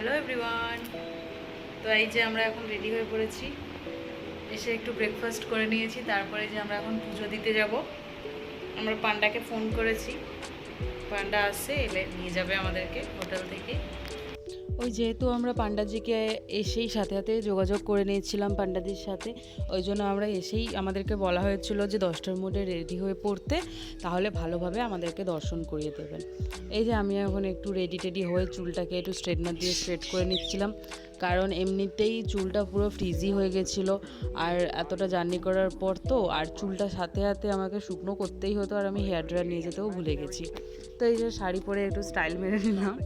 Hello everyone তো এই যে আমরা এখন রেডি হয়ে পড়েছি। এসে একটু ব্রেকফাস্ট করে নিয়েছি, তারপরে যে আমরা এখন পুজো দিতে যাব। আমরা পান্ডাকে ফোন করেছি। পান্ডা আসছে, এলে নিয়ে যাবে আমাদেরকে হোটেল থেকে। ওই যেহেতু আমরা পান্ডাজিকে এসেই সাথে সাথে যোগাযোগ করে নিয়েছিলাম পান্ডাজির সাথে, ওই জন্য আমরা এসেই আমাদেরকে বলা হয়েছিল যে দশটার মধ্যে রেডি হয়ে পড়তে, তাহলে ভালোভাবে আমাদেরকে দর্শন করিয়ে দেবেন। এই যে আমি এখন একটু রেডি টেডি হয়ে চুলটাকে একটু স্ট্রেটনার দিয়ে স্ট্রেট করে নিচ্ছিলাম, কারণ এমনিতেই চুলটা পুরো ফ্রিজি হয়ে গেছিল, আর এতটা জার্নি করার পর তো, আর চুলটা সাথে সাথে আমাকে শুকনো করতেই হতো, আর আমি হেয়ার ড্রায়ার নিয়ে যেতেও ভুলে গেছি। তো এই যে শাড়ি পরে একটু স্টাইল মেরে নিলাম।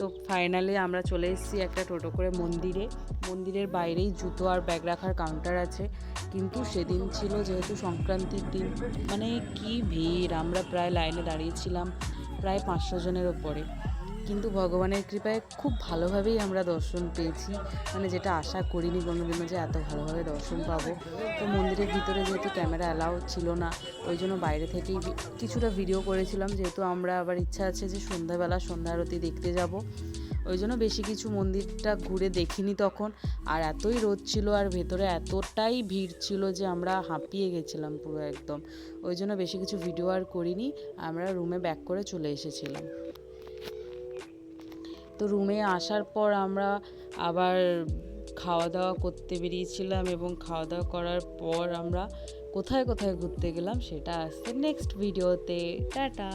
তো ফাইনালি আমরা চলে এসেছি একটা টোটো করে মন্দিরে। মন্দিরের বাইরেই জুতো আর ব্যাগ রাখার কাউন্টার আছে। কিন্তু সেদিন ছিল যেহেতু সংক্রান্তির দিন মানে কি ভিড়? আমরা প্রায় লাইনে দাঁড়িয়েছিলাম প্রায় পাঁচশো জনের ওপরে। কিন্তু ভগবানের কৃপায় খুব ভালোভাবেই আমরা দর্শন পেয়েছি। মানে যেটা আশা করিনি কোনোদিনও যে এত ভালোভাবে দর্শন পাবো। তো মন্দিরের ভিতরে যেহেতু ক্যামেরা অ্যালাউ ছিল না, ওই জন্য বাইরে থেকেই কিছুটা ভিডিও করেছিলাম। যেহেতু আমরা আবার ইচ্ছা আছে যে সন্ধ্যাবেলা সন্ধ্যা আরতি দেখতে যাব। ওই জন্য বেশি কিছু মন্দিরটা ঘুরে দেখিনি তখন। আর এতই রোদ ছিল আর ভেতরে এতটাই ভিড় ছিল যে আমরা হাঁপিয়ে গেছিলাম পুরো একদম। ওই জন্য বেশি কিছু ভিডিও আর করিনি। আমরা রুমে ব্যাক করে চলে এসেছিলাম। তো রুমে আসার পর আমরা আবার খাওয়া দাওয়া করতে বেরিয়েছিলাম এবং খাওয়া দাওয়া করার পর আমরা কোথায় কোথায় ঘুরতে গেলাম সেটা আসছে নেক্সট ভিডিওতে টাটা!